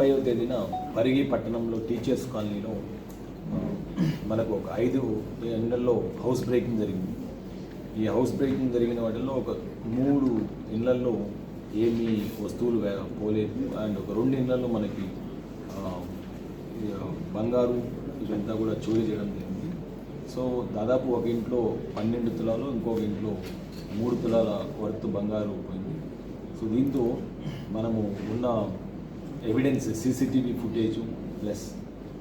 ముప్పైవ తేదీన పరిగి పట్టణంలో టీచర్స్ కాలనీలో మనకు ఒక ఐదు ఇళ్ళలో హౌస్ బ్రేకింగ్ జరిగింది. ఈ హౌస్ బ్రేకింగ్ జరిగిన వాటిల్లో ఒక మూడు ఇళ్ళలో ఏమీ వస్తువులు పోలేదు. అండ్ ఒక రెండు ఇళ్ళలో మనకి బంగారు ఇదంతా కూడా చోరీ చేయడం జరిగింది. సో దాదాపు ఒక ఇంట్లో పన్నెండు తులాలు ఇంకొక ఇంట్లో మూడు తులాల వర్త్ బంగారు పోయింది. సో దీంతో మనము ఉన్న ఎవిడెన్స్ సీసీటీవీ ఫుటేజ్ ప్లస్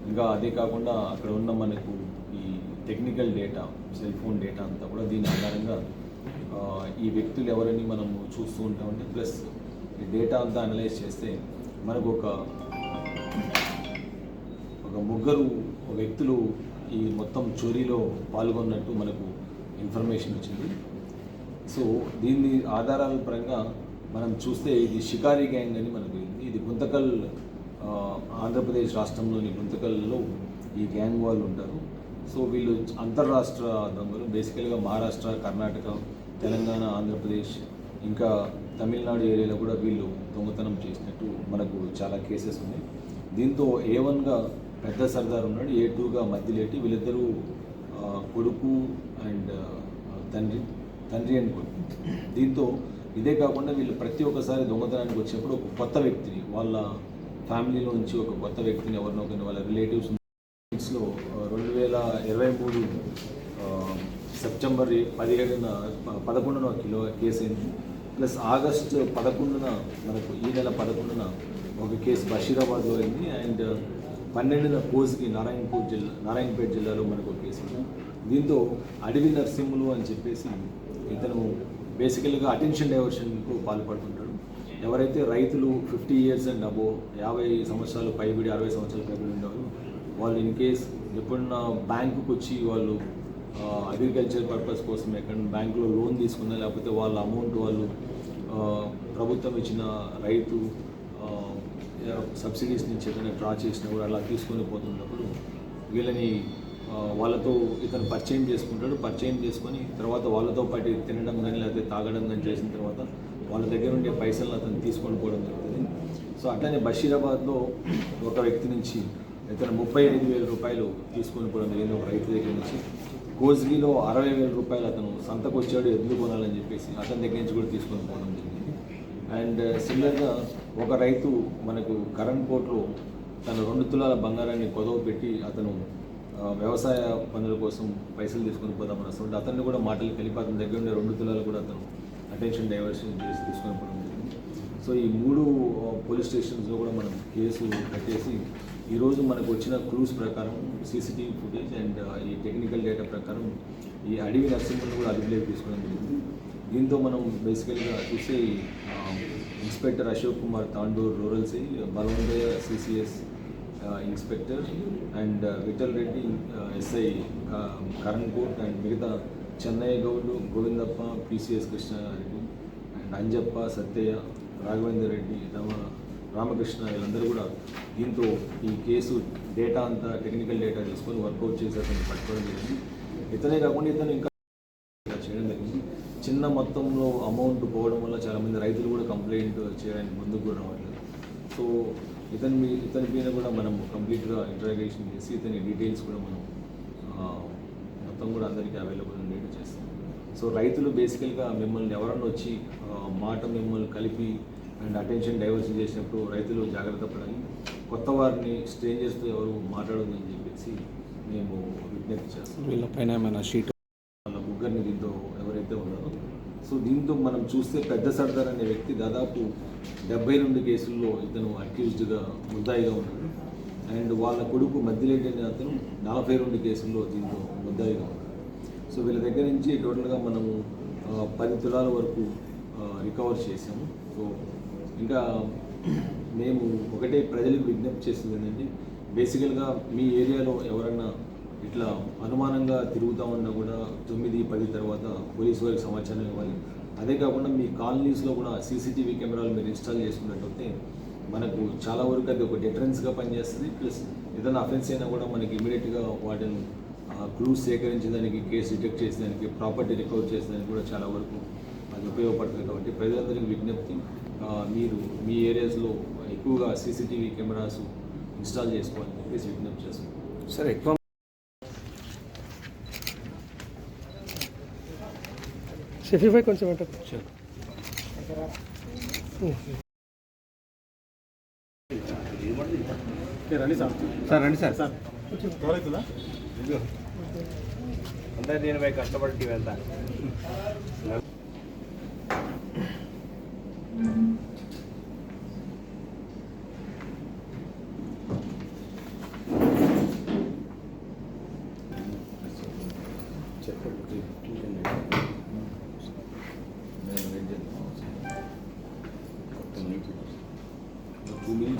ఇంకా అదే కాకుండా అక్కడ ఉన్న మనకు ఈ technical data cell phone data అంతా కూడా దీని ఆధారంగా ఈ వ్యక్తులు ఎవరని మనము చూస్తూ ఉంటామంటే ప్లస్ ఈ డేటా అంతా అనలైజ్ చేస్తే మనకు ఒక ఒక ముగ్గురు వ్యక్తులు ఈ మొత్తం చోరీలో పాల్గొన్నట్టు మనకు ఇన్ఫర్మేషన్ వచ్చింది. సో దీన్ని ఆధారాల పరంగా మనం చూస్తే ఇది షికారి గ్యాంగ్ అని మనకు గుంతకల్ ఆంధ్రప్రదేశ్ రాష్ట్రంలోని గుంతకల్లో ఈ గ్యాంగ్ వాళ్ళు ఉంటారు. సో వీళ్ళు అంతర్రాష్ట్ర దొంగలు. బేసికల్గా మహారాష్ట్ర కర్ణాటక తెలంగాణ ఆంధ్రప్రదేశ్ ఇంకా తమిళనాడు ఏరియాలో కూడా వీళ్ళు దొంగతనం చేసినట్టు మనకు చాలా కేసెస్ ఉన్నాయి. దీంతో ఏ వన్గా పెద్ద సర్దార్ ఉన్నాడు. ఏ టూగా మధ్యలేటి వీళ్ళిద్దరూ కొడుకు అండ్ తండ్రి తండ్రి అండ్ కొడుకు. దీంతో ఇదే కాకుండా వీళ్ళు ప్రతి ఒక్కసారి దొంగతనానికి వచ్చినప్పుడు ఒక కొత్త వ్యక్తిని వాళ్ళ ఫ్యామిలీలో నుంచి ఒక కొత్త వ్యక్తిని ఎవరినో ఒకరిని వాళ్ళ రిలేటివ్స్లో రెండు వేల ఇరవై మూడు సెప్టెంబర్ పదిహేడున పదకొండున కిలో కేసు అయింది. ప్లస్ ఆగస్ట్ పదకొండున మనకు ఈ నెల పదకొండున ఒక కేసు బషీరాబాద్లో అయింది. అండ్ పన్నెండున కోజ్కి నారాయణపూర్ జిల్లా నారాయణపేట జిల్లాలో మనకు ఒక కేసు ఉంది దీంతో అడవి నరసింహులు అని చెప్పేసి ఇతను బేసికల్గా అటెన్షన్ డైవర్షన్కు పాల్పడుతుంటాడు. ఎవరైతే రైతులు ఫిఫ్టీ ఇయర్స్ అండ్ అబో యాభై సంవత్సరాలు పైబడి అరవై సంవత్సరాలు పైబడి ఉండేవారు వాళ్ళు ఇన్ కేస్ ఎప్పుడన్నా బ్యాంకుకి వచ్చి వాళ్ళు అగ్రికల్చర్ పర్పస్ కోసం ఎక్కడ బ్యాంకులో లోన్ తీసుకున్నా లేకపోతే వాళ్ళ అమౌంట్ వాళ్ళు ప్రభుత్వం ఇచ్చిన రైతు సబ్సిడీస్ నుంచి ఏదైనా డ్రా చేసినప్పుడు అలా తీసుకొని పోతున్నప్పుడు వీళ్ళని వాళ్ళతో ఇతను పరిచయం చేసుకుంటాడు. పరిచయం చేసుకొని తర్వాత వాళ్ళతో పాటు తినడం కానీ లేకపోతే తాగడం కానీ చేసిన తర్వాత వాళ్ళ దగ్గర ఉండే పైసలను అతను తీసుకొని పోవడం జరుగుతుంది. సో అట్లనే బషీరాబాద్లో ఒక వ్యక్తి నుంచి ఇతను ముప్పై ఐదు వేల రూపాయలు తీసుకొని పోవడం జరిగింది ఒక రైతు దగ్గర నుంచి. కోజ్గిలో అరవై వేల రూపాయలు అతను సంతకు వచ్చాడు ఎద్దులు కొనాలని చెప్పేసి అతని దగ్గర నుంచి కూడా తీసుకొని పోవడం జరిగింది. అండ్ సిమిలర్గా ఒక రైతు మనకు కరణ్ కోర్టులో తన రెండు తులాల బంగారాన్ని కొదవ పెట్టి అతను వ్యవసాయ పనుల కోసం పైసలు తీసుకొని పోదామని వస్తుంటే అతన్ని కూడా మాటలు కలిపి అతని దగ్గర ఉండే రెండు తులాలు కూడా అతను అటెన్షన్ డైవర్షన్ చేసి తీసుకొని పోవడం జరిగింది. సో ఈ మూడు పోలీస్ స్టేషన్స్లో కూడా మనం కేసు కట్టేసి ఈరోజు మనకు వచ్చిన క్లూస్ ప్రకారం సీసీటీవీ ఫుటేజ్ అండ్ ఈ టెక్నికల్ డేటా ప్రకారం ఈ అడవి నరసింహను కూడా అదుపులోకి తీసుకోవడం జరిగింది. దీంతో మనం బేసికల్గా చూస్తే inspector Ashok Kumar Tandur rural C Balavanthaiah CCS inspector and Vithal Reddy SI Karan Kot and మిగతా చెన్నయ్య గౌడ్ గోవిందప్ప పిసిఎస్ కృష్ణారెడ్డి అండ్ అంజప్ప సత్యయ్య రాఘవేందర్ రెడ్డి రమ రామకృష్ణ వీళ్ళందరూ కూడా దీంతో ఈ కేసు డేటా అంతా టెక్నికల్ డేటా తీసుకొని వర్కౌట్ చేసి అతను పట్టుకోవడం జరిగింది. ఇతనే కాకుండా ఇతను ఇంకా చేయడం జరిగింది. చిన్న మొత్తంలో అమౌంట్ పోవడం వల్ల చాలామంది రైతులు కూడా కంప్లైంట్ చేయడానికి ముందుకు కూడా రావట్లేదు. సో ఇతని మీ ఇతని మీద కూడా మనం కంప్లీట్గా ఇంటరాగేషన్ చేసి ఇతని డీటెయిల్స్ కూడా మనం మొత్తం కూడా అందరికీ అవైలబుల్ ఉండేట్టు చేస్తాం. సో రైతులు బేసికల్గా మిమ్మల్ని ఎవరన్నా వచ్చి మాట మిమ్మల్ని కలిపి అండ్ అటెన్షన్ డైవర్షన్ చేసినప్పుడు రైతులు జాగ్రత్త పడాలి. కొత్త వారిని స్ట్రేంజర్స్తో ఎవరు మాట్లాడొద్దని చెప్పేసి మేము విజ్ఞప్తి చేస్తాం. వీళ్ళపైన ఏమైనా షీట్ వాళ్ళ ముగ్గురిని దీంతో ఎవరైతే ఉన్నారో సో దీంతో మనం చూస్తే పెద్ద సర్దార్ అనే వ్యక్తి దాదాపు డెబ్బై రెండు కేసుల్లో ఇతను అక్యూజ్డ్గా ముద్దాయిగా ఉన్నాడు. అండ్ వాళ్ళ కొడుకు మధ్యలేటి అనే అతను నలభై రెండు కేసుల్లో దీంతో ముద్దాయిగా ఉన్నాడు. సో వీళ్ళ దగ్గర నుంచి టోటల్గా మనము పది తులాల వరకు రికవర్ చేసాము సో ఇంకా మేము ఒకటే ప్రజలకు విజ్ఞప్తి చేసింది ఏంటంటే బేసికల్గా మీ ఏరియాలో ఎవరన్నా ఇట్లా అనుమానంగా తిరుగుతామన్నా కూడా తొమ్మిది పది తర్వాత పోలీసు వారికి సమాచారం ఇవ్వాలి. అదే కాకుండా మీ కాలనీస్లో కూడా సీసీటీవీ కెమెరాలు మీరు ఇన్స్టాల్ చేసుకున్నట్టయితే మనకు చాలా వరకు అది ఒక డిఫరెన్స్గా పనిచేస్తుంది. ప్లస్ ఏదైనా అఫెన్స్ అయినా కూడా మనకి ఇమీడియట్గా వాటిని క్లూస్ సేకరించడానికి కేసు డిటెక్ట్ చేసేదానికి ప్రాపర్టీ రికవర్ చేసేదానికి కూడా చాలా వరకు అది ఉపయోగపడుతుంది కాబట్టి ప్రజలందరికీ విజ్ఞప్తి మీరు మీ ఏరియాస్లో ఎక్కువగా సీసీటీవీ కెమెరాస్ ఇన్స్టాల్ చేసుకోవాలని చెప్పేసి విజ్ఞప్తి చేస్తాం సార్ ఎక్కువ షఫీఫై కొంచెం ఉంటుంది. రండి సార్. రండి సార్. సార్ అంటే దీనిపై కష్టపడి వెళ్తా. చెప్పండి público